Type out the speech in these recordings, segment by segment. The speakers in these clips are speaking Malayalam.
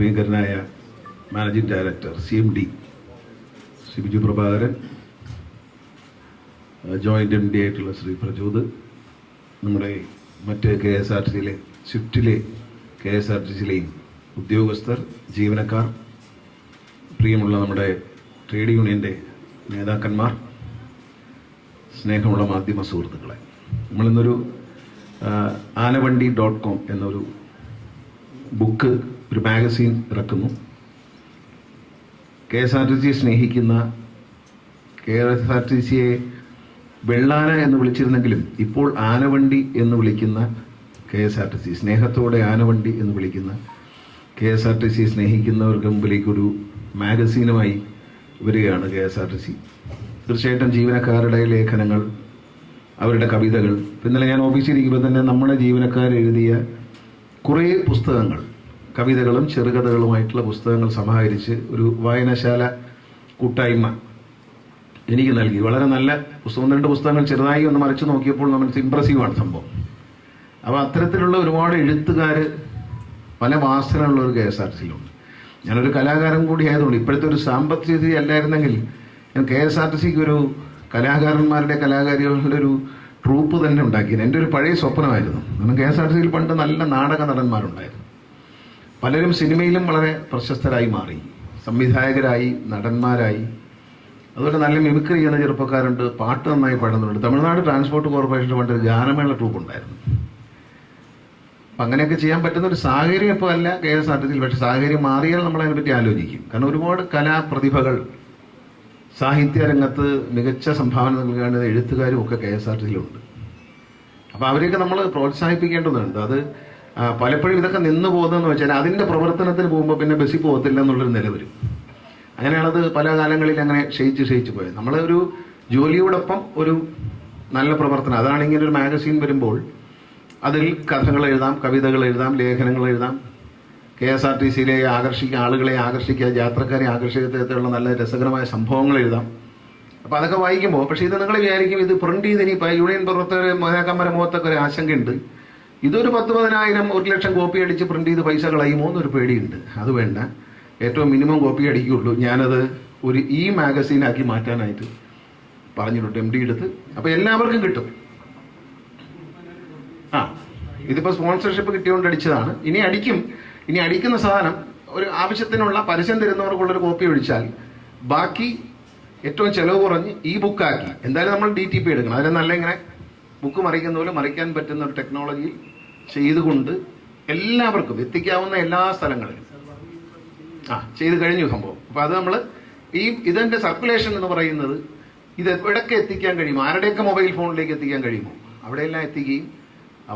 പ്രിയങ്കരനായ managing director C M D Shri Biju Prabhakaran joint M D ആയിട്ടുള്ള ശ്രീ പ്രചോദ് നമ്മുടെ മറ്റ് കെ എസ് ആർ ടി സിയിലെ സ്വിഫ്റ്റിലെ കെ എസ് ആർ ടി സിയിലെയും ഉദ്യോഗസ്ഥർ ജീവനക്കാർ പ്രിയമുള്ള നമ്മുടെ ട്രേഡ് യൂണിയന്റെ നേതാക്കന്മാർ സ്നേഹമുള്ള മാധ്യമ സുഹൃത്തുക്കളെ നമ്മളിന്നൊരു ആനവണ്ടി ഡോട്ട് കോം എന്നൊരു ബുക്ക് ഒരു മാഗസീൻ ഇറക്കുന്നു. കെ എസ് ആർ ടി സിയെ സ്നേഹിക്കുന്ന കെ എസ് ആർ ടി സിയെ വെള്ളാന എന്ന് വിളിച്ചിരുന്നെങ്കിലും ഇപ്പോൾ ആനവണ്ടി എന്ന് വിളിക്കുന്ന K S R T C സ്നേഹത്തോടെ ആനവണ്ടി എന്ന് വിളിക്കുന്ന K S R T C സ്നേഹിക്കുന്നവർക്ക് മുമ്പിലേക്ക് ഒരു മാഗസീനുമായി വരികയാണ് K S R T C. തീർച്ചയായിട്ടും ജീവനക്കാരുടെ ലേഖനങ്ങൾ അവരുടെ കവിതകൾ. ഇന്നലെ ഞാൻ ഓഫീസിൽ ഇരിക്കുമ്പോൾ തന്നെ നമ്മുടെ ജീവനക്കാർ എഴുതിയ കുറേ പുസ്തകങ്ങൾ കവിതകളും ചെറുകഥകളുമായിട്ടുള്ള പുസ്തകങ്ങൾ സമാഹരിച്ച് ഒരു വായനശാല കൂട്ടായ്മ എനിക്ക് നൽകി. വളരെ നല്ല പുസ്തകം രണ്ട് പുസ്തകങ്ങൾ ചെറുതായി ഒന്ന് മറിച്ച് നോക്കിയപ്പോൾ നമ്മൾ ഇമ്പ്രസീവാണ് സംഭവം. അപ്പോൾ അത്തരത്തിലുള്ള ഒരുപാട് എഴുത്തുകാർ പല വാസനയുള്ള ഒരു കെ എസ് ആർ സിയിലുണ്ട്. ഞാനൊരു കലാകാരൻ കൂടി ആയതുകൊണ്ട് ഇപ്പോഴത്തെ ഒരു സാമ്പത്തിക സ്ഥിതി അല്ലായിരുന്നെങ്കിൽ ഞാൻ കെ എസ് ആർ ടി സിക്ക് ഒരു കലാകാരന്മാരുടെ കലാകാരികളുടെ ഒരു ട്രൂപ്പ് തന്നെ ഉണ്ടാക്കിയത്. എന്റെ ഒരു പഴയ സ്വപ്നമായിരുന്നു. കാരണം കെ എസ് ആർ ടി സിയിൽ പണ്ട് നല്ല നാടക നടന്മാരുണ്ടായിരുന്നു. പലരും സിനിമയിലും വളരെ പ്രശസ്തരായി മാറി സംവിധായകരായി നടന്മാരായി. അതുപോലെ നല്ല മിമിക്രി ചെയ്യുന്ന ചെറുപ്പക്കാരുണ്ട് പാട്ട് നന്നായി പാടുന്നുണ്ട് തമിഴ്നാട് ട്രാൻസ്പോർട്ട് കോർപ്പറേഷന്റെ പണ്ടൊരു ഗാനമേള ട്രൂപ്പ് ഉണ്ടായിരുന്നു. അപ്പം അങ്ങനെയൊക്കെ ചെയ്യാൻ പറ്റുന്ന ഒരു സാഹചര്യം ഇപ്പോൾ അല്ല കെ എസ് ആർ ടി സിയിൽ പക്ഷേ സാഹചര്യം മാറിയാൽ നമ്മൾ അതിനെപ്പറ്റി ആലോചിക്കും. കാരണം ഒരുപാട് കലാപ്രതിഭകൾ സാഹിത്യ രംഗത്ത് മികച്ച സംഭാവന നൽകേണ്ട എഴുത്തുകാരും ഒക്കെ കെ എസ് ആർ ടി സിയിലുണ്ട് അപ്പോൾ അവരെയൊക്കെ നമ്മൾ പ്രോത്സാഹിപ്പിക്കേണ്ടതുണ്ട്. അത് പലപ്പോഴും ഇതൊക്കെ നിന്ന് പോകുന്നതെന്ന് വെച്ചാൽ അതിന്റെ പ്രവർത്തനത്തിന് പോകുമ്പോൾ പിന്നെ ബസ്സിൽ പോകത്തില്ല എന്നുള്ളൊരു നില വരും. അങ്ങനെയാണത് പല കാലങ്ങളിൽ അങ്ങനെ ക്ഷയിച്ച് ക്ഷയിച്ച് പോയത്. നമ്മളൊരു ജോലിയോടൊപ്പം ഒരു നല്ല പ്രവർത്തനം അതാണ് ഇങ്ങനെ ഒരു മാഗസീൻ വരുമ്പോൾ അതിൽ കഥകൾ എഴുതാം കവിതകൾ എഴുതാം ലേഖനങ്ങൾ എഴുതാം. കെ എസ് ആർ ടി സിയിലെ ആകർഷിക്കുക ആളുകളെ ആകർഷിക്കുക യാത്രക്കാരെ ആകർഷിക്കത്തരത്തിലുള്ള നല്ല രസകരമായ സംഭവങ്ങൾ എഴുതാം. അപ്പോൾ അതൊക്കെ വായിക്കുമ്പോൾ പക്ഷേ ഇത് നിങ്ങൾ വിചാരിക്കും ഇത് പ്രിന്റ് ചെയ്ത് യൂണിയൻ പ്രവർത്തകർ നേതാക്കന്മാരെ മുഖത്തൊക്കെ ഒരു ആശങ്കയുണ്ട്. ഇതൊരു പത്ത് പതിനായിരം ഒരു ലക്ഷം കോപ്പി അടിച്ച് പ്രിന്റ് ചെയ്ത് പൈസ കളയുമോ എന്നൊരു പേടിയുണ്ട്. അത് വേണ്ട. ഏറ്റവും മിനിമം കോപ്പി അടിക്കുകയുള്ളൂ. ഞാനത് ഒരു ഈ മാഗസീനാക്കി മാറ്റാനായിട്ട് പറഞ്ഞിട്ടുണ്ട്. എം ഡി എടുത്ത്. അപ്പോൾ എല്ലാവർക്കും കിട്ടും. ആ ഇതിപ്പോൾ സ്പോൺസർഷിപ്പ് കിട്ടിയോണ്ട് അടിച്ചതാണ്. ഇനി അടിക്കും. ഇനി അടിക്കുന്ന സാധനം ഒരു ആവശ്യത്തിനുള്ള പരസ്യം തരുന്നവർക്കുള്ളൊരു കോപ്പി ഒഴിച്ചാൽ ബാക്കി ഏറ്റവും ചിലവ് കുറഞ്ഞ് ഈ ബുക്കാക്കി എന്തായാലും നമ്മൾ ഡി ടി പി എടുക്കണം. അതിൽ നല്ല ഇങ്ങനെ ബുക്ക് മറിക്കുന്ന പോലെ മറിക്കാൻ പറ്റുന്ന ഒരു ടെക്നോളജി ചെയ്തുകൊണ്ട് എല്ലാവർക്കും എത്തിക്കാവുന്ന എല്ലാ സ്ഥലങ്ങളിലും. ആ ചെയ്ത് കഴിഞ്ഞു സംഭവം. അപ്പോൾ അത് നമ്മൾ ഈ ഇതിന്റെ സർക്കുലേഷൻ എന്ന് പറയുന്നത് ഇത് എവിടൊക്കെ എത്തിക്കാൻ കഴിയുമോ? ആരുടെയൊക്കെ മൊബൈൽ ഫോണിലേക്ക് എത്തിക്കാൻ കഴിയുമോ? അവിടെയെല്ലാം എത്തിക്കുകയും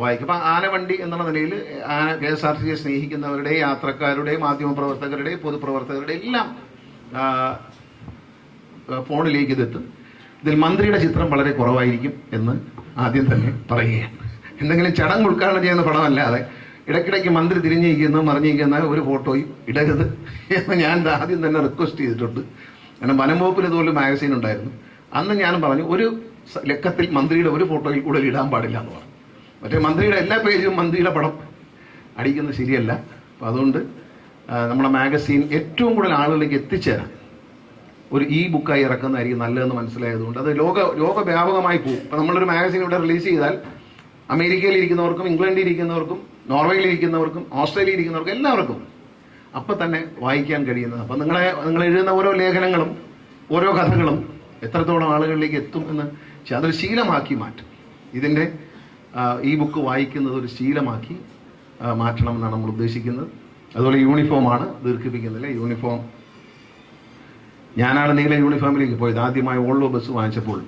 വായിക്കും. അപ്പം ആനവണ്ടി എന്നുള്ള നിലയിൽ ആന കെ എസ് ആർ സിയെ സ്നേഹിക്കുന്നവരുടെ യാത്രക്കാരുടെ മാധ്യമപ്രവർത്തകരുടെ പൊതുപ്രവർത്തകരുടെ എല്ലാം ഫോണിലേക്ക് ഇതെത്തും. ഇതിൽ മന്ത്രിയുടെ ചിത്രം വളരെ കുറവായിരിക്കും എന്ന് ആദ്യം തന്നെ പറയുകയാണ്. എന്തെങ്കിലും ചടങ്ങ് ഉദ്ഘാടനം ചെയ്യുന്ന പടമല്ലാതെ ഇടയ്ക്കിടയ്ക്ക് മന്ത്രി തിരിഞ്ഞിരിക്കുന്ന മറിഞ്ഞിരിക്കുന്ന ഒരു ഫോട്ടോയും ഇടരുത് എന്ന് ഞാൻ ആദ്യം തന്നെ റിക്വസ്റ്റ് ചെയ്തിട്ടുണ്ട്. കാരണം വനം വകുപ്പിൽ ഇതുപോലെ മാഗസീൻ ഉണ്ടായിരുന്നു. അന്ന് ഞാൻ പറഞ്ഞു ഒരു ലക്കത്തിൽ മന്ത്രിയുടെ ഒരു ഫോട്ടോയിൽ കൂടുതൽ ഇടാൻ പാടില്ല എന്ന് പറഞ്ഞു. മറ്റേ മന്ത്രിയുടെ എല്ലാ പേജും മന്ത്രിയുടെ പടം അടിക്കുന്നത് ശരിയല്ല. അപ്പോൾ അതുകൊണ്ട് നമ്മുടെ മാഗസീൻ ഏറ്റവും കൂടുതൽ ആളുകളിലേക്ക് എത്തിച്ചേരാൻ ഒരു ഇ ബുക്കായി ഇറക്കുന്നതായിരിക്കും നല്ലതെന്ന് മനസ്സിലായതുകൊണ്ട് അത് ലോക ലോകവ്യാപകമായി പോകും ഇപ്പം നമ്മളൊരു മാഗസിൻ ഇവിടെ റിലീസ് ചെയ്താൽ അമേരിക്കയിൽ ഇരിക്കുന്നവർക്കും ഇംഗ്ലണ്ടിൽ ഇരിക്കുന്നവർക്കും നോർവേയിൽ ഇരിക്കുന്നവർക്കും ഓസ്ട്രേലിയയിൽ ഇരിക്കുന്നവർക്കും എല്ലാവർക്കും അപ്പം തന്നെ വായിക്കാൻ കഴിയുന്നത്. അപ്പം നിങ്ങളെ നിങ്ങൾ എഴുതുന്ന ഓരോ ലേഖനങ്ങളും ഓരോ കഥകളും എത്രത്തോളം ആളുകളിലേക്ക് എത്തും എന്ന് അതൊരു ശീലമാക്കി മാറ്റും. ഇതിന്റെ ഈ ബുക്ക് വായിക്കുന്നത് ഒരു ശീലമാക്കി മാറ്റണമെന്നാണ് നമ്മൾ ഉദ്ദേശിക്കുന്നത്. അതുപോലെ യൂണിഫോമാണ് ദീർഘിപ്പിക്കുന്നില്ല. യൂണിഫോം ഞാനാണ് നീല യൂണിഫോമിലേക്ക് പോയത്. ആദ്യമായി ഓൾഡോ ബസ് വാങ്ങിച്ചപ്പോൾ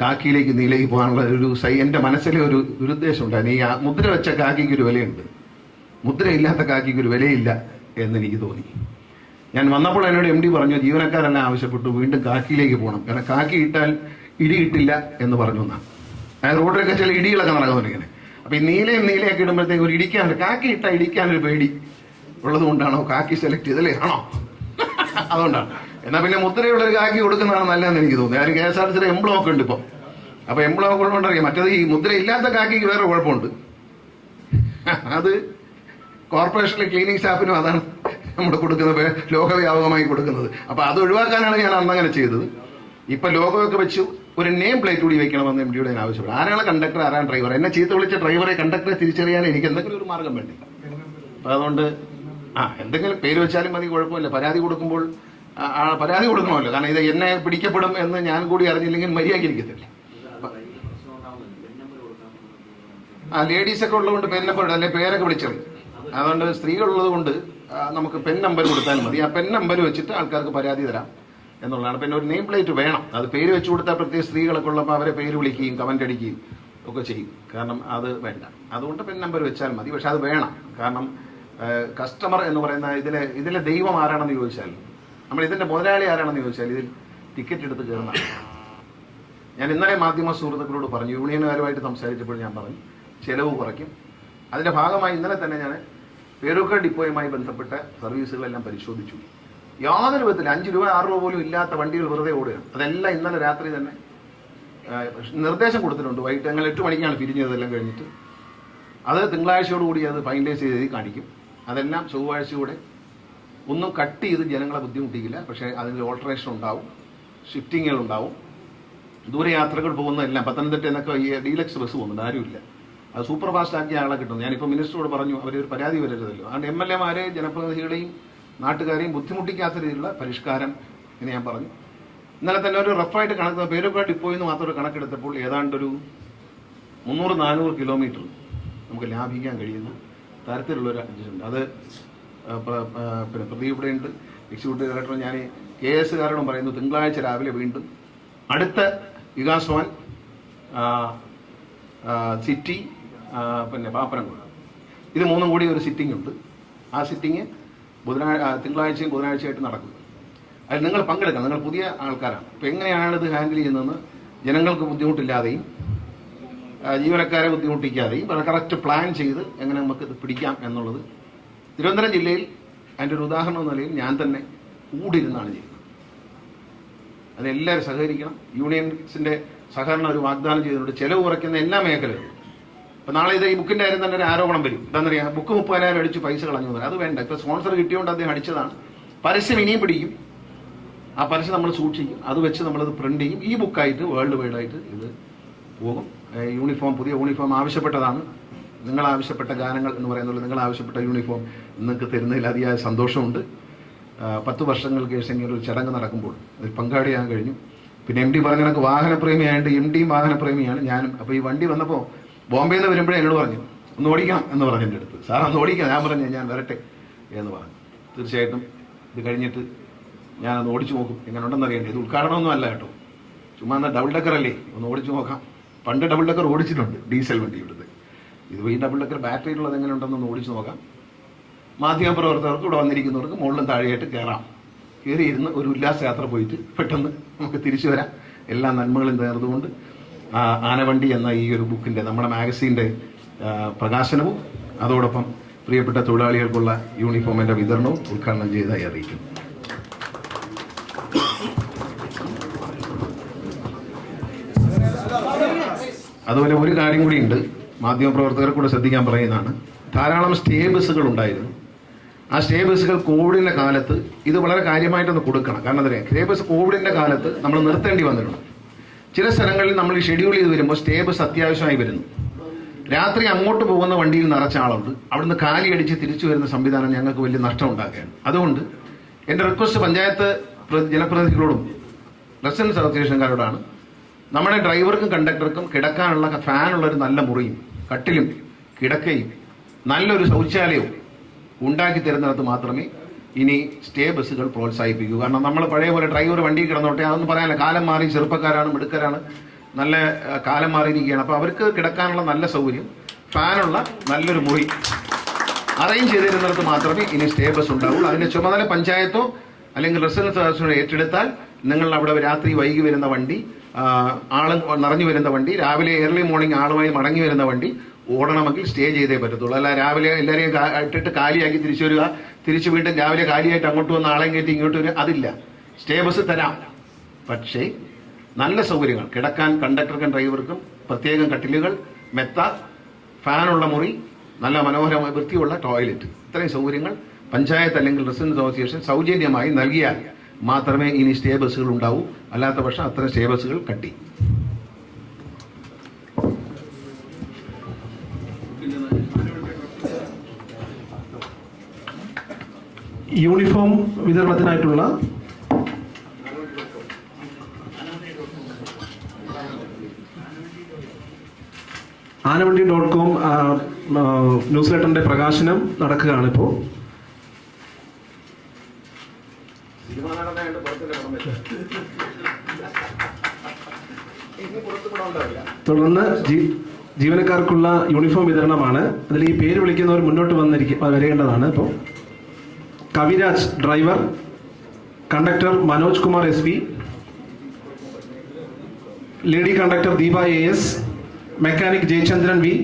കാക്കിയിലേക്ക് നീലേക്ക് പോകാനുള്ള ഒരു സൈ എന്റെ മനസ്സിലെ ഒരു ദുരുദ്ദേശം ഉണ്ടായിരുന്നു. ഈ മുദ്ര വെച്ച കാക്കിക്ക് ഒരു വിലയുണ്ട്. മുദ്രയില്ലാത്ത കാക്കിക്ക് ഒരു വിലയില്ല എന്ന് എനിക്ക് തോന്നി. ഞാൻ വന്നപ്പോൾ എന്നോട് എം ഡി പറഞ്ഞു ജീവനക്കാരെല്ലാം ആവശ്യപ്പെട്ടു വീണ്ടും കാക്കിയിലേക്ക് പോകണം. കാരണം കാക്കി ഇട്ടാൽ ഇടി കിട്ടില്ല എന്ന് പറഞ്ഞു എന്നാണ് അതായത് റോഡിലൊക്കെ ചില ഇടികളൊക്കെ നടക്കുന്നുണ്ട് ഇങ്ങനെ. അപ്പം ഈ നീലയും നീലയൊക്കെ ഇടുമ്പോഴത്തേക്ക് ഒരു ഇടിക്കാൻ കാക്കി ഇട്ടാൽ ഇടിക്കാനൊരു പേടി ഉള്ളതുകൊണ്ടാണോ കാക്കി സെലക്ട് ചെയ്തല്ലേ ആണോ? അതുകൊണ്ടാണ്. എന്നാ പിന്നെ മുദ്രയുള്ള ഒരു കാക്കി കൊടുക്കുന്നതാണ് നല്ലതെന്ന് എനിക്ക് തോന്നുന്നു. അതിന് കെ എസ് ആർ സിയുടെ എംബ്ലം ഒക്കെ ഉണ്ട് ഇപ്പം അപ്പൊ എംബ്ലം ഒക്കെ ഉള്ളതുകൊണ്ടറിയാം മറ്റേത് ഈ മുദ്ര ഇല്ലാത്ത കാക്കിക്ക് വേറെ കുഴപ്പമുണ്ട്. അത് കോർപ്പറേഷനിലെ ക്ലീനിങ് സ്റ്റാഫിനും അതാണ് നമ്മൾ കൊടുക്കുന്നത് ലോകവ്യാപകമായി കൊടുക്കുന്നത്. അപ്പൊ അത് ഒഴിവാക്കാനാണ് ഞാൻ അന്ന് അങ്ങനെ ചെയ്തത്. ഇപ്പൊ ലോഗോയൊക്കെ വെച്ച്. ഒരു നെയിം പ്ലേറ്റ് കൂടി വെക്കണമെന്ന് എം ഡിയുടെ ആവശ്യപ്പെടും ആരാണ് കണ്ടക്ടർ ആരാണ് ഡ്രൈവർ എന്നെ ചീത്ത വിളിച്ച ഡ്രൈവറെ കണ്ടക്ടറെ തിരിച്ചറിയാൻ എനിക്ക് എന്തെങ്കിലും ഒരു മാർഗം വേണ്ടി? അപ്പൊ അതുകൊണ്ട് ആ എന്തെങ്കിലും പേര് വെച്ചാലും മതി കുഴപ്പമില്ല. പരാതി കൊടുക്കുമ്പോൾ പരാതി കൊടുക്കണമല്ലോ. കാരണം ഇത് എന്നെ പിടിക്കപ്പെടും എന്ന് ഞാൻ കൂടി അറിഞ്ഞില്ലെങ്കിൽ മര്യാദയ്ക്ക് ഇരിക്കത്തില്ല. ആ ലേഡീസ് ഒക്കെ ഉള്ളതുകൊണ്ട് പെൻ നമ്പർ അല്ലെ പേരൊക്കെ വിളിച്ചത് അതുകൊണ്ട് സ്ത്രീകളുള്ളത് കൊണ്ട് നമുക്ക് പെൻ നമ്പർ കൊടുത്താൽ മതി. ആ പെൻ നമ്പർ വെച്ചിട്ട് ആൾക്കാർക്ക് പരാതി തരാം എന്നുള്ളതാണ്. പിന്നെ ഒരു നെയിം പ്ലേറ്റ് വേണം. അത് പേര് വെച്ച് കൊടുത്താൽ പ്രത്യേക സ്ത്രീകളൊക്കെ ഉള്ളപ്പോൾ അവരെ പേര് വിളിക്കുകയും കമന്റ് അടിക്കുകയും ഒക്കെ ചെയ്യും. കാരണം അത് വേണ്ട. അതുകൊണ്ട് പെൻ നമ്പർ വെച്ചാൽ മതി. പക്ഷെ അത് വേണം. കാരണം കസ്റ്റമർ എന്ന് പറയുന്ന ഇതിലെ ഇതിലെ ദൈവം ആരാണെന്ന് ചോദിച്ചാൽ നമ്മൾ ഇതിന്റെ മുതലാളി ആരാണെന്ന് ചോദിച്ചാൽ ഇതിൽ ടിക്കറ്റ് എടുത്ത് കയറുന്ന ഞാൻ ഇന്നലെ മാധ്യമ സുഹൃത്തുക്കളോട് പറഞ്ഞു യൂണിയനുകാരുമായിട്ട് സംസാരിച്ചപ്പോൾ ഞാൻ പറഞ്ഞു ചെലവ് കുറയ്ക്കും. അതിന്റെ ഭാഗമായി ഇന്നലെ തന്നെ ഞാൻ പേരൂക്ക ഡിപ്പോയുമായി ബന്ധപ്പെട്ട സർവീസുകളെല്ലാം പരിശോധിച്ചു. യാതൊരു വിധത്തിൽ അഞ്ച് രൂപ ആറ് രൂപ പോലും ഇല്ലാത്ത വണ്ടികൾ വെറുതെ ഓടുകയാണ്. അതെല്ലാം ഇന്നലെ രാത്രി തന്നെ നിർദ്ദേശം കൊടുത്തിട്ടുണ്ട്. വൈകിട്ട് ഞങ്ങൾ എട്ട് മണിക്കാണ് പിരിഞ്ഞതെല്ലാം കഴിഞ്ഞിട്ട്. അത് തിങ്കളാഴ്ചയോടുകൂടി അത് ഫൈനലൈസ് ചെയ്ത് കാണിക്കും. അതെല്ലാം ചൊവ്വാഴ്ചയോടെ ഒന്നും കട്ട് ചെയ്ത് ജനങ്ങളെ ബുദ്ധിമുട്ടിക്കില്ല. പക്ഷേ അതിന്റെ ഓൾട്ടറേഷൻ ഉണ്ടാവും. ഷിഫ്റ്റിങ്ങുകൾ ഉണ്ടാവും. ദൂരയാത്രകൾ പോകുന്നതെല്ലാം പത്തനംതിട്ട എന്നൊക്കെ ഈ ഡീലക്സ് ബസ് പോകുന്നുണ്ട്. ആരുമില്ല. അത് സൂപ്പർ ഫാസ്റ്റ് ആക്കിയ ആളെ കിട്ടുന്നു. ഞാനിപ്പോൾ മിനിസ്റ്ററോട് പറഞ്ഞു അവർ ഒരു പരാതി വരരുതല്ലോ. അതുകൊണ്ട് എം എൽ എമാരെ ജനപ്രതിനിധികളെയും നാട്ടുകാരെയും ബുദ്ധിമുട്ടിക്കാത്ത രീതിയിലുള്ള പരിഷ്കാരം എന്ന് ഞാൻ പറഞ്ഞു. ഇന്നലെ തന്നെ ഒരു റഫായിട്ട് കണക്ക് പേരുക ഡിപ്പോയിൽ നിന്ന് മാത്രം ഒരു കണക്കെടുത്തപ്പോൾ ഏതാണ്ടൊരു മുന്നൂറ് നാനൂറ് കിലോമീറ്റർ നമുക്ക് ലാഭിക്കാൻ കഴിയുന്ന തരത്തിലുള്ളൊരു ഒരു അഡ്ജസ്റ്റ്മെന്റ് അത് പിന്നെ പ്രദീപ് ഇവിടെ ഉണ്ട്. എക്സിക്യൂട്ടീവ് ഡയറക്ടർ ഞാൻ കെ എസ് കാരോടും പറയുന്നു തിങ്കളാഴ്ച രാവിലെ വീണ്ടും. അടുത്ത വികാസ് ഭവൻ ആ, ആ, സിറ്റി പിന്നെ പാപ്പനംകുളം ഇത് മൂന്നും കൂടി ഒരു സിറ്റിംഗ് ഉണ്ട്. ആ സിറ്റിംഗ് ബുധനാഴ്ച തിങ്കളാഴ്ചയും ബുധനാഴ്ചയായിട്ട് നടക്കും. അതിൽ നിങ്ങൾ പങ്കെടുക്കണം. നിങ്ങൾ പുതിയ ആൾക്കാരാണ്. അപ്പോൾ എങ്ങനെയാണ് ഇത് ഹാൻഡിൽ ചെയ്യുന്നതെന്ന് ജനങ്ങൾക്ക് ബുദ്ധിമുട്ടില്ലാതെയും ജീവനക്കാരെ ബുദ്ധിമുട്ടിക്കാതെയും കറക്റ്റ് പ്ലാൻ ചെയ്ത് എങ്ങനെ നമുക്ക് ഇത് പിടിക്കാം എന്നുള്ളത് തിരുവനന്തപുരം ജില്ലയിൽ അതിന്റെ ഒരു ഉദാഹരണം എന്ന നിലയിൽ ഞാൻ തന്നെ കൂടിരുന്നാണ് ചെയ്യുന്നത് അതിനെല്ലാവരും സഹകരിക്കണം. യൂണിയൻസിന്റെ സഹകരണം ഒരു വാഗ്ദാനം ചെയ്തിട്ടുണ്ട് ചിലവ് കുറയ്ക്കുന്ന എല്ലാ മേഖലകളും. ഇപ്പം നാളെ ഇത് ഈ ബുക്കിന്റെ കാര്യം തന്നെ ഒരു ആരോപണം വരും. എന്താണെന്നറിയാ? ബുക്ക് മുപ്പതിനായിരം അടിച്ച് പൈസ കളഞ്ഞു തരാം അത് വേണ്ട. ഇപ്പോൾ സ്പോൺസർ കിട്ടിയോണ്ട് അദ്ദേഹം അടിച്ചതാണ്. പരസ്യം ഇനിയും പിടിക്കും. ആ പരസ്യം നമ്മൾ സൂക്ഷിക്കും. അത് വെച്ച് നമ്മളത് പ്രിന്റ് ചെയ്യും. ഈ ബുക്കായിട്ട് വേൾഡ് വൈഡായിട്ട് ഇത് പോകും. യൂണിഫോം പുതിയ യൂണിഫോം ആവശ്യപ്പെട്ടതാണ്. നിങ്ങൾ ആവശ്യപ്പെട്ട ഗാനങ്ങൾ എന്ന് പറയുന്നത് നിങ്ങൾ ആവശ്യപ്പെട്ട യൂണിഫോം നിങ്ങൾക്ക് തരുന്നതിൽ അതിയായ സന്തോഷമുണ്ട്. പത്ത് വർഷങ്ങൾക്ക് ശേഷം ഇങ്ങനെ ഒരു ചടങ്ങ് നടക്കുമ്പോൾ അതിൽ പങ്കാളിയാൻ കഴിഞ്ഞു. പിന്നെ എം ഡി പറഞ്ഞ കണക്ക് വാഹനപ്രേമിയായതുകൊണ്ട് എം ഡിയും വാഹനപ്രേമിയാണ് ഞാനും. അപ്പോൾ ഈ വണ്ടി വന്നപ്പോൾ ബോംബെയിൽ നിന്ന് വരുമ്പോഴേ എന്നോട് പറഞ്ഞു ഒന്ന് ഓടിക്കാം എന്ന് പറഞ്ഞു എന്റെ അടുത്ത്. സാർ ഒന്ന് ഓടിക്കാം ഞാൻ പറഞ്ഞു ഞാൻ വരട്ടെ എന്ന് പറഞ്ഞു. തീർച്ചയായിട്ടും ഇത് കഴിഞ്ഞിട്ട് ഞാനത് ഓടിച്ചു നോക്കും. എങ്ങനെ ഉണ്ടെന്ന് അറിയണ്ടേ? ഇത് ഉദ്ഘാടനമൊന്നും അല്ല കേട്ടോ. ചുമ്മാ ഡബിൾ ഡക്കർ അല്ലേ? ഒന്ന് ഓടിച്ചു നോക്കാം. പണ്ട് ഡബിൾ ഡക്കർ ഓടിച്ചിട്ടുണ്ട് ഡീസൽ വണ്ടി ഇവിടുത്തെ ഇത് ഈ ഡബിൾ ഡെക്കർ ബാറ്ററി ഉള്ളത് എങ്ങനെ ഉണ്ടെന്നൊന്ന് ഓടിച്ചു നോക്കാം. മാധ്യമപ്രവർത്തകർക്ക് ഇവിടെ വന്നിരിക്കുന്നവർക്ക് മുകളിലും താഴെയായിട്ട് കയറാം കയറി ഇരുന്ന് ഒരു ഉല്ലാസയാത്ര പോയിട്ട് പെട്ടെന്ന് നമുക്ക് തിരിച്ചു വരാം. എല്ലാ നന്മകളും നേർന്നുകൊണ്ട് ആനവണ്ടി എന്ന ഈ ഒരു ബുക്കിന്റെ നമ്മുടെ മാഗസീന്റെ പ്രകാശനവും അതോടൊപ്പം പ്രിയപ്പെട്ട തൊഴിലാളികൾക്കുള്ള യൂണിഫോമിന്റെ വിതരണവും ഉദ്ഘാടനം ചെയ്തതായി അറിയിക്കും അതുപോലെ ഒരു കാര്യം കൂടി ഉണ്ട്. മാധ്യമപ്രവർത്തകർ കൂടെ ശ്രദ്ധിക്കാൻ പറയുന്നതാണ്. ധാരാളം സ്റ്റേ ബസ്സുകൾ ഉണ്ടായിരുന്നു ആ സ്റ്റേ ബസ്സുകൾ കോവിഡിന്റെ കാലത്ത് ഇത് വളരെ കാര്യമായിട്ടൊന്ന് കൊടുക്കണം. കാരണം എന്താ സ്റ്റേ ബസ് കോവിഡിന്റെ കാലത്ത് നമ്മൾ നിർത്തേണ്ടി വന്നിട്ടുണ്ട് ചില സ്ഥലങ്ങളിൽ നമ്മൾ ഷെഡ്യൂൾ ചെയ്ത് വരുമ്പോൾ സ്റ്റേ ബസ് അത്യാവശ്യമായി വരുന്നു. രാത്രി അങ്ങോട്ട് പോകുന്ന വണ്ടിയിൽ നിറച്ച ആളുണ്ട്. അവിടുന്ന് കാലി അടിച്ച് തിരിച്ചു വരുന്ന സംവിധാനം ഞങ്ങൾക്ക് വലിയ നഷ്ടം ഉണ്ടാക്കുകയാണ്. അതുകൊണ്ട് എന്റെ റിക്വസ്റ്റ് പഞ്ചായത്ത് ജനപ്രതിനിധികളോടും റെസിഡൻസ് അസോസിയേഷൻകാരോടാണ് നമ്മുടെ ഡ്രൈവർക്കും കണ്ടക്ടർക്കും കിടക്കാനുള്ള ഫാനുള്ള ഒരു നല്ല മുറിയും കട്ടിലും കിടക്കയും നല്ലൊരു ശൗചാലയവും ഉണ്ടാക്കി തരുന്നിടത്ത് മാത്രമേ ഇനി സ്റ്റേ ബസ്സുകൾ പ്രോത്സാഹിപ്പിക്കൂ. കാരണം നമ്മൾ പഴയ പോലെ ഡ്രൈവർ വണ്ടി കിടന്നോട്ടെ അതൊന്നും പറയാനില്ല. കാലം മാറി ചെറുപ്പക്കാരാണ് മിടുക്കരാണ് നല്ല കാലം മാറിയിരിക്കുകയാണ്. അപ്പോൾ അവർക്ക് കിടക്കാനുള്ള നല്ല സൗകര്യം ഫാനുള്ള നല്ലൊരു മുറി അറേഞ്ച് ചെയ്തിരുന്നിടത്ത് മാത്രമേ ഇനി സ്റ്റേ ബസ് ഉണ്ടാവുള്ളൂ. അതിന്റെ ചുമതല പഞ്ചായത്തോ അല്ലെങ്കിൽ റെസിഡൻസ് ഏറ്റെടുത്താൽ നിങ്ങൾ അവിടെ രാത്രി വൈകി വരുന്ന വണ്ടി ആ, ആൾ നിറഞ്ഞു വരുന്ന വണ്ടി രാവിലെ ഏർലി മോർണിംഗ് ആളുമായി മടങ്ങി വരുന്ന വണ്ടി ഓടണമെങ്കിൽ സ്റ്റേ ചെയ്തേ പറ്റത്തുള്ളൂ. അല്ല രാവിലെ എല്ലാവരെയും ഇട്ടിട്ട് കാലിയാക്കി തിരിച്ചു വരിക തിരിച്ചു വീണ്ടും രാവിലെ കാലിയായിട്ട് അങ്ങോട്ട് വന്ന് ആളെയും കയറ്റി ഇങ്ങോട്ട് വരിക അതില്ല. സ്റ്റേ ബസ് തരാം. പക്ഷേ നല്ല സൗകര്യങ്ങൾ. കിടക്കാൻ കണ്ടക്ടർക്കും ഡ്രൈവർക്കും പ്രത്യേകം കട്ടിലുകൾ മെത്ത ഫാനുള്ള മുറി നല്ല മനോഹരമായ വൃത്തിയുള്ള ടോയ്ലറ്റ് ഇത്രയും സൗകര്യങ്ങൾ പഞ്ചായത്ത് അല്ലെങ്കിൽ റെസിഡൻസ് അസോസിയേഷൻ സൗജന്യമായി നൽകിയാൽ മാത്രമേ ഇനി സ്റ്റേ ബസ്സുകൾ ഉണ്ടാവൂ. അല്ലാത്ത പക്ഷം അത്ര സ്റ്റേ ബസ്സുകൾ കട്ടി. യൂണിഫോം വിതരണത്തിനായിട്ടുള്ള ആനവണ്ടി ഡോട്ട് കോം ന്യൂസ് ലെറ്ററിന്റെ പ്രകാശനം നടക്കുകയാണ് ഇപ്പോൾ തുടർന്ന് ജീവനക്കാർക്കുള്ള യൂണിഫോം വിതരണമാണ്. അതിൽ ഈ പേര് വിളിക്കുന്നവർ മുന്നോട്ട് വന്നിരിക്കും വരേണ്ടതാണ്. ഇപ്പോൾ Kaviraj driver conductor Manoj Kumar S P lady conductor Deepa A S mechanic Jayachandran V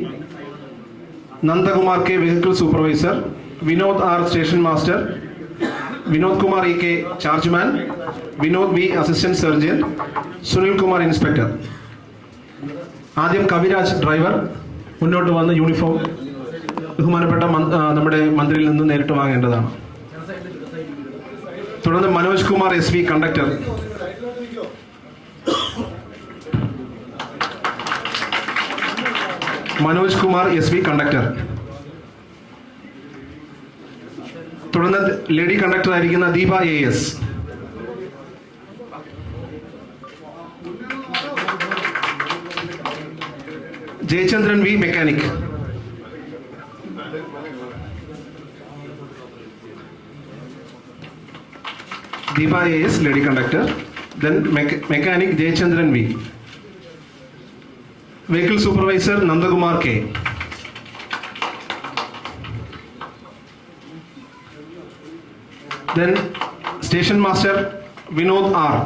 Nandakumar K vehicle supervisor Vinod R station master Vinod Kumar E K chargeman. Vinod B assistant surgeon. Sunil Kumar inspector. ആദ്യം കവിരാജ് ഡ്രൈവർ. മുന്നോട്ട് വന്ന് യൂണിഫോം. ബഹുമാനപ്പെട്ട നമ്മുടെ മന്ത്രിയിൽ നിന്ന് നേരിട്ട് വാങ്ങേണ്ടതാണ്. തുടർന്ന് Manoj Kumar S V conductor. Manoj Kumar S V conductor. തുടർന്ന് ലേഡി കണ്ടക്ടർ ആയിരിക്കുന്ന Deepa A S Jayachandran V mechanic Deepa A S lady conductor. Then mechanic Jayachandran V vehicle supervisor Nandakumar K then station master Vinod R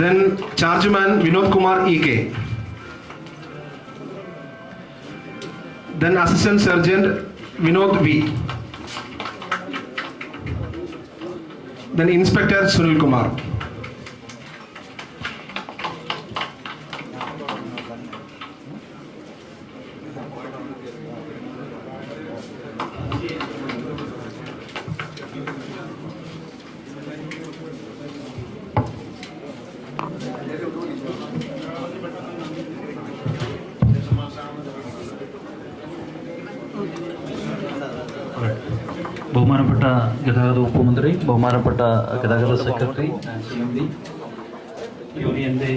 then chargeman Vinod Kumar E K then assistant sergeant Vinod V then inspector Sunil Kumar ബഹുമാനപ്പെട്ട ഗതാഗത വകുപ്പ് മന്ത്രി ബഹുമാനപ്പെട്ട ഗതാഗത സെക്രട്ടറി യൂണിയന്റെ